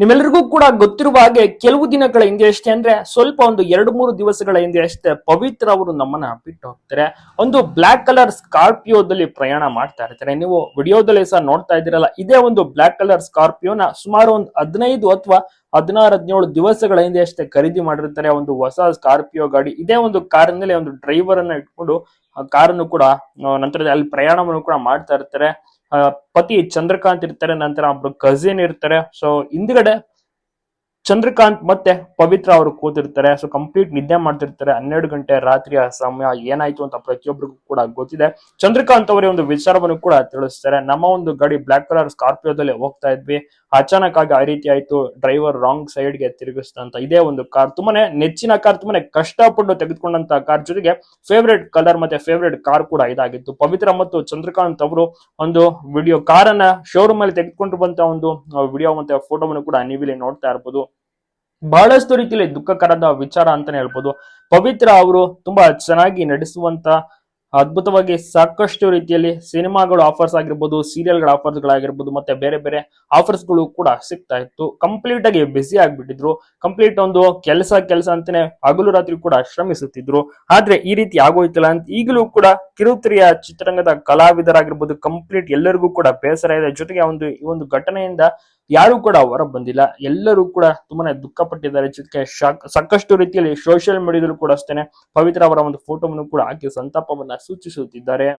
ನಿಮ್ಮೆಲ್ಲರಿಗೂ ಕೂಡ ಗೊತ್ತಿರುವ ಹಾಗೆ ಕೆಲವು ದಿನಗಳ ಹಿಂದೆ ಅಷ್ಟೇ ಅಂದ್ರೆ ಸ್ವಲ್ಪ ಒಂದು ಎರಡು ಮೂರು ದಿವಸಗಳ ಹಿಂದೆ ಅಷ್ಟೇ ಪವಿತ್ರ ಅವರು ನಮ್ಮನ್ನ ಬಿಟ್ಟು ಹೋಗ್ತಾರೆ. ಒಂದು ಬ್ಲಾಕ್ ಕಲರ್ ಸ್ಕಾರ್ಪಿಯೋದಲ್ಲಿ ಪ್ರಯಾಣ ಮಾಡ್ತಾ ಇರ್ತಾರೆ. ನೀವು ವಿಡಿಯೋದಲ್ಲಿ ಸಹ ನೋಡ್ತಾ ಇದ್ದೀರಲ್ಲ, ಇದೇ ಒಂದು ಬ್ಲಾಕ್ ಕಲರ್ ಸ್ಕಾರ್ಪಿಯೋನ ಸುಮಾರು ಒಂದು ಹದಿನೈದು ಅಥವಾ ಹದಿನಾರು, ಹದಿನೇಳು ದಿವಸಗಳ ಹಿಂದೆ ಅಷ್ಟೇ ಖರೀದಿ ಮಾಡಿರ್ತಾರೆ. ಒಂದು ಹೊಸ ಸ್ಕಾರ್ಪಿಯೋ ಗಾಡಿ, ಇದೇ ಒಂದು ಕಾರಿನಲ್ಲಿ ಒಂದು ಡ್ರೈವರ್ ಅನ್ನ ಇಟ್ಕೊಂಡು ಕಾರನ್ನು ಕೂಡ ನಂತರ ಅಲ್ಲಿ ಪ್ರಯಾಣವನ್ನು ಕೂಡ ಮಾಡ್ತಾ ಇರ್ತಾರೆ. ಪತಿ ಚಂದ್ರಕಾಂತ್ ಇರ್ತಾರೆ ನಂತರ ಒಬ್ರು ಕಸಿನ್ ಇರ್ತಾರೆ. ಸೊ ಹಿಂದ್ಗಡೆ ಚಂದ್ರಕಾಂತ್ ಮತ್ತೆ ಪವಿತ್ರ ಅವರು ಕೂತಿರ್ತಾರೆ. ಸೊ ಕಂಪ್ಲೀಟ್ ನಿದ್ದೆ ಮಾಡ್ತಿರ್ತಾರೆ. ಹನ್ನೆರಡು ಗಂಟೆ ರಾತ್ರಿಯ ಸಮಯ ಏನಾಯ್ತು ಅಂತ ಪ್ರತಿಯೊಬ್ಬರಿಗೂ ಕೂಡ ಗೊತ್ತಿದೆ. ಚಂದ್ರಕಾಂತ್ ಅವರೇ ಒಂದು ವಿಚಾರವನ್ನು ಕೂಡ ತಿಳಿಸ್ತಾರೆ. ನಮ್ಮ ಒಂದು ಗಾಡಿ ಬ್ಲಾಕ್ ಕಲರ್ ಸ್ಕಾರ್ಪಿಯೋದಲ್ಲಿ ಹೋಗ್ತಾ ಇದ್ವಿ. ಅಚಾನಕ್ ಆಗಿ ಆ ರೀತಿ ಆಯ್ತು. ಡ್ರೈವರ್ ರಾಂಗ್ ಸೈಡ್ಗೆ ತಿರುಗಿಸಿದಂತ ಇದೇ ಒಂದು ಕಾರ್ ತುಂಬಾನೇ ನೆಚ್ಚಿನ ಕಾರ್ ತುಂಬಾನೇ ಕಷ್ಟಪಟ್ಟು ತೆಗೆದುಕೊಂಡಂತ ಕಾರ್ ಜೊತೆಗೆ ಫೇವ್ರೇಟ್ ಕಲರ್ ಮತ್ತೆ ಫೇವ್ರೇಟ್ ಕಾರ್ ಕೂಡ ಇದಾಗಿತ್ತು. ಪವಿತ್ರ ಮತ್ತು ಚಂದ್ರಕಾಂತ್ ಅವರು ಒಂದು ವಿಡಿಯೋ ಕಾರನ್ನ ಶೋರೂಮ್ ಅಲ್ಲಿ ತೆಗೆದುಕೊಂಡು ಬಂತ ಒಂದು ವಿಡಿಯೋ ಮತ್ತೆ ಫೋಟೋವನ್ನು ಕೂಡ ನೀವಿಲ್ಲಿ ನೋಡ್ತಾ ಇರ್ಬೋದು. ಬಹಳಷ್ಟು ರೀತಿಯಲ್ಲಿ ದುಃಖಕರದ ವಿಚಾರ ಅಂತಾನೆ ಹೇಳ್ಬೋದು. ಪವಿತ್ರ ಅವರು ತುಂಬಾ ಚೆನ್ನಾಗಿ ನಡೆಸುವಂತ ಅದ್ಭುತವಾಗಿ ಸಾಕಷ್ಟು ರೀತಿಯಲ್ಲಿ ಸಿನಿಮಾಗಳು ಆಫರ್ಸ್ ಆಗಿರ್ಬೋದು ಸೀರಿಯಲ್ಗಳ ಆಫರ್ಸ್ ಗಳಾಗಿರ್ಬೋದು, ಮತ್ತೆ ಬೇರೆ ಬೇರೆ ಆಫರ್ಸ್ಗಳು ಕೂಡ ಸಿಗ್ತಾ ಇತ್ತು. ಕಂಪ್ಲೀಟ್ ಆಗಿ ಬ್ಯುಸಿ ಆಗ್ಬಿಟ್ಟಿದ್ರು. ಕಂಪ್ಲೀಟ್ ಒಂದು ಕೆಲಸ ಕೆಲಸ ಅಂತಾನೆ ಹಗಲು ರಾತ್ರಿ ಕೂಡ ಶ್ರಮಿಸುತ್ತಿದ್ರು. ಆದ್ರೆ ಈ ರೀತಿ ಆಗೋಯ್ತಲ್ಲ ಅಂತ ಈಗಲೂ ಕೂಡ ಕಿರುತೆರೆಯ ಚಿತ್ರರಂಗದ ಕಲಾವಿದರಾಗಿರ್ಬೋದು ಕಂಪ್ಲೀಟ್ ಎಲ್ಲರಿಗೂ ಕೂಡ ಬೇಸರ ಇದೆ. ಜೊತೆಗೆ ಒಂದು ಈ ಒಂದು ಘಟನೆಯಿಂದ ಯಾರು ಕೂಡ ಹೊರ ಬಂದಿಲ್ಲ. ಎಲ್ಲರೂ ಕೂಡ ತುಂಬಾನೇ ದುಃಖ ಪಟ್ಟಿದ್ದಾರೆ ಜೊತೆಗೆ ಸಾಕಷ್ಟು ರೀತಿಯಲ್ಲಿ ಸೋಷಿಯಲ್ ಮೀಡಿಯಾದಲ್ಲೂ ಕೂಡ ಅಷ್ಟೇನೆ ಪವಿತ್ರ ಅವರ ಒಂದು ಫೋಟೋವನ್ನು ಕೂಡ ಹಾಕಿ ಸಂತಾಪವನ್ನ ಸೂಚಿಸುತ್ತಿದ್ದಾರೆ.